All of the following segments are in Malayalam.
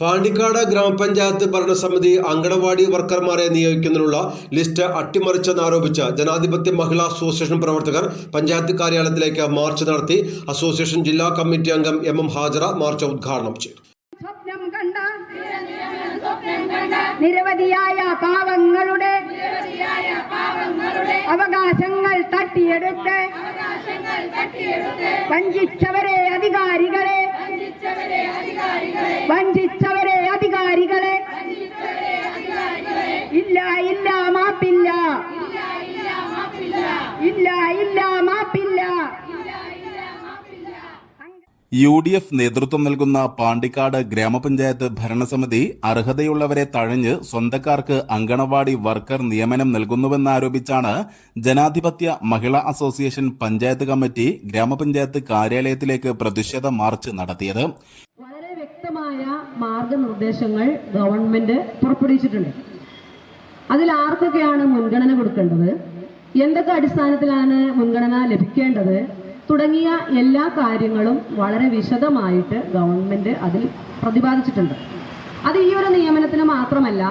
Pandikkad ഗ്രാമപഞ്ചായത്ത് ഭരണസമിതി അങ്കണവാടി വർക്കർമാരെ നിയോഗിക്കുന്നതിനുള്ള ലിസ്റ്റ് അട്ടിമറിച്ചെന്നാരോപിച്ച് ജനാധിപത്യ മഹിളാ അസോസിയേഷൻ പ്രവർത്തകർ പഞ്ചായത്ത് കാര്യാലയത്തിലേക്ക് മാർച്ച് നടത്തി അസോസിയേഷൻ ജില്ലാ കമ്മിറ്റി അംഗം എം എം ഹാജറ മാർച്ച് ഉദ്ഘാടനം ചെയ്തു. നിരവധിയായ പാവങ്ങളുടെ അവകാശങ്ങൾ തട്ടിയെടുത്ത് വഞ്ചിച്ചവരെ അധികാരികളെ വഞ്ചിച്ചവരെ യു ഡി എഫ് നേതൃത്വം നൽകുന്ന പാണ്ടിക്കാട് ഗ്രാമപഞ്ചായത്ത് ഭരണസമിതി അർഹതയുള്ളവരെ തഴഞ്ഞ് സ്വന്തക്കാർക്ക് അങ്കണവാടി വർക്കർ നിയമനം നൽകുന്നുവെന്നാരോപിച്ചാണ് ജനാധിപത്യ മഹിളാ അസോസിയേഷൻ പഞ്ചായത്ത് കമ്മിറ്റി ഗ്രാമപഞ്ചായത്ത് കാര്യാലയത്തിലേക്ക് പ്രതിഷേധ മാർച്ച് നടത്തിയത്. വളരെ വ്യക്തമായ മാർഗനിർദ്ദേശങ്ങൾ ഗവൺമെന്റ് പുറപ്പെടുവിച്ചിട്ടുണ്ട്. അതിൽ ആർക്കൊക്കെയാണ് മുൻഗണന കൊടുക്കേണ്ടത്? എന്തൊക്കെ അടിസ്ഥാനത്തിലാണ് മുൻഗണന ലഭിക്കേണ്ടത്? തുടങ്ങിയ എല്ലാ കാര്യങ്ങളും വളരെ വിശദമായിട്ട് ഗവൺമെന്റ് അതിൽ പ്രതിപാദിച്ചിട്ടുണ്ട്. അത് ഈ ഒരു നിയമനത്തിന് മാത്രമല്ല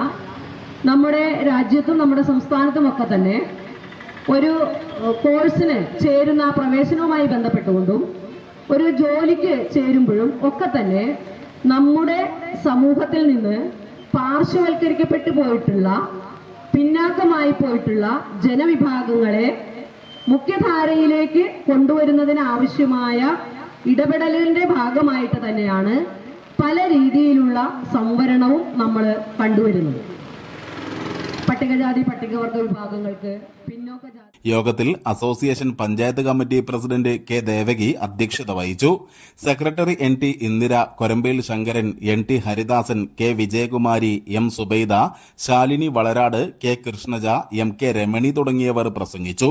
നമ്മുടെ രാജ്യത്തും നമ്മുടെ സംസ്ഥാനത്തും ഒക്കെ തന്നെ ഒരു കോഴ്സിന് ചേരുന്ന പ്രവേശനവുമായി ബന്ധപ്പെട്ടുകൊണ്ടും ഒരു ജോലിക്ക് ചേരുമ്പോഴും ഒക്കെ തന്നെ നമ്മുടെ സമൂഹത്തിൽ നിന്ന് പാർശ്വവൽക്കരിക്കപ്പെട്ടു പോയിട്ടുള്ള പിന്നാക്കമായി പോയിട്ടുള്ള ജനവിഭാഗങ്ങളെ മുഖ്യധാരയിലേക്ക് കൊണ്ടുവരുന്നതിന് ആവശ്യമായ ഇടപെടലിന്റെ ഭാഗമായിട്ട് തന്നെയാണ് പല രീതിയിലുള്ള സംവരണവും നമ്മൾ കണ്ടുവരുന്നത്. പട്ടികജാതി പട്ടികവർഗ വിഭാഗങ്ങൾക്ക് പിന്നോക്ക യോഗത്തിൽ association panchayat committee president K Devaki അധ്യക്ഷത വഹിച്ചു. Secretary N T Indira Korambel Sankaran N T Haridasan K Vijayakumari M Subaida Shalini Valarad K Krishnaja M K Ramani തുടങ്ങിയവർ പ്രസംഗിച്ചു.